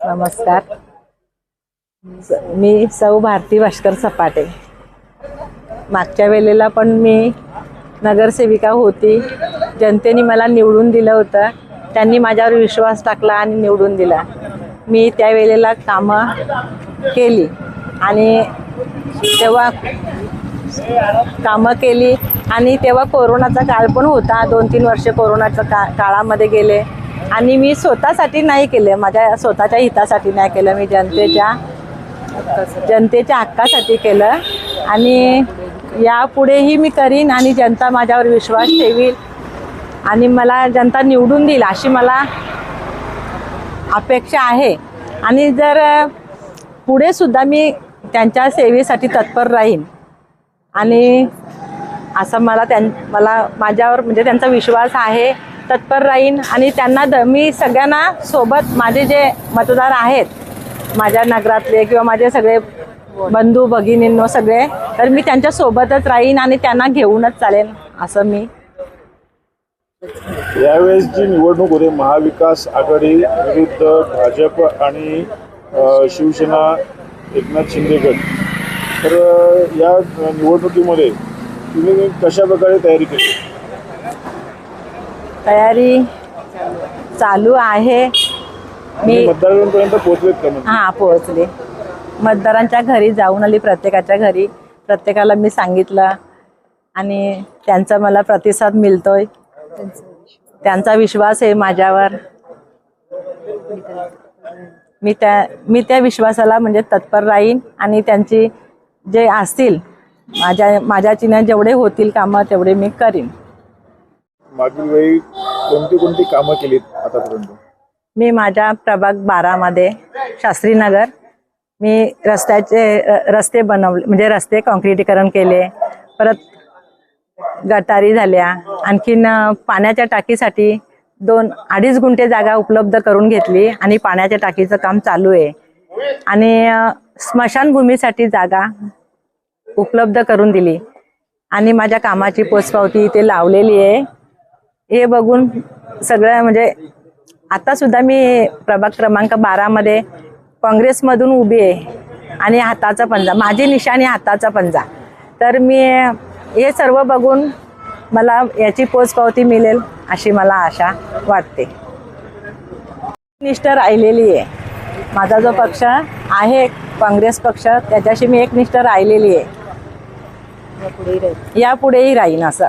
नमस्कार. मी सौ भारती भास्कर सपाटे. मागच्या वेळेला पण मी नगरसेविका होती. जनतेने मला निवडून दिलं होतं. त्यांनी माझ्यावर विश्वास टाकला आणि निवडून दिला. मी त्या वेळेला कामं केली आणि तेव्हा कामं केली आणि तेव्हा कोरोनाचा काळ पण होता. दोन तीन वर्ष कोरोनाच्या का काळामध्ये गेले. आणि मी स्वतःसाठी नाही केलं माझ्या स्वतःच्या हितासाठी नाही केलं मी जनतेच्या जनतेच्या हक्कासाठी केलं. आणि यापुढेही मी करीन आणि जनता माझ्यावर विश्वास ठेवील आणि मला जनता निवडून देईल अशी मला अपेक्षा आहे. आणि जर पुढे सुद्धा मी त्यांच्या सेवेसाठी तत्पर राहीन आणि असं मला त्यां मला माझ्यावर म्हणजे त्यांचा विश्वास आहे. तत्पर राहीन आणि त्यांना द मी सगळ्यांना सोबत माझे जे मतदार आहेत माझ्या नगरातले किंवा माझे सगळे बंधू भगिनींनो सगळे तर मी त्यांच्या सोबतच राहीन आणि त्यांना घेऊनच चालेन असं मी. यावेळेस जी निवडणूक होते महाविकास आघाडी विरुद्ध भाजप आणि शिवसेना एकनाथ शिंदे गट तर या निवडणुकीमध्ये तुम्ही कशा प्रकारे तयारी केली? तयारी चालू आहे. मी तुम्ही मतदारांपर्यंत पोहोचलेत का म्हणजे हां पोहोचले. मतदारांच्या घरी जाऊन आली प्रत्येकाच्या घरी. प्रत्येकाला मी सांगितलं आणि त्यांचा मला प्रतिसाद मिळतोय. त्यांचा विश्वास आहे माझ्यावर. मी त्या मी त्या विश्वासाला म्हणजे तत्पर राहीन आणि त्यांची जे असतील माझ्या माझ्या चिन्ह जेवढे होतील कामं तेवढे मी करीन. मागील वेळी कोणती कोणती कामं केलीत आतापर्यंत? मी माझ्या प्रभाग बारामध्ये शास्त्रीनगर मी रस्त्याचे रस्ते बनवले म्हणजे रस्ते काँक्रिटीकरण केले परत गटारी झाल्या आणखीन अ, पाण्याच्या टाकीसाठी दोन अडीच गुंठे जागा उपलब्ध करून घेतली आणि पाण्याच्या टाकीचं काम चालू आहे. आणि अ, स्मशानभूमीसाठी जागा उपलब्ध करून दिली. आणि माझ्या कामाची पोचपावती इथे लावलेली आहे. हे बघून सगळं म्हणजे आता सुद्धा मी प्रभाग क्रमांक बारामध्ये काँग्रेसमधून उभी आहे आणि हाताचा पंजा माझी निशाणी हाताचा पंजा. तर मी हे सर्व बघून मला याची पोचपावती मिळेल अशी मला आशा वाटते. निष्ठ राहिलेली आहे. माझा जो पक्ष आहे काँग्रेस पक्ष त्याच्याशी मी एकनिष्ठ राहिलेली आहे. यापुढेही राहीन असं.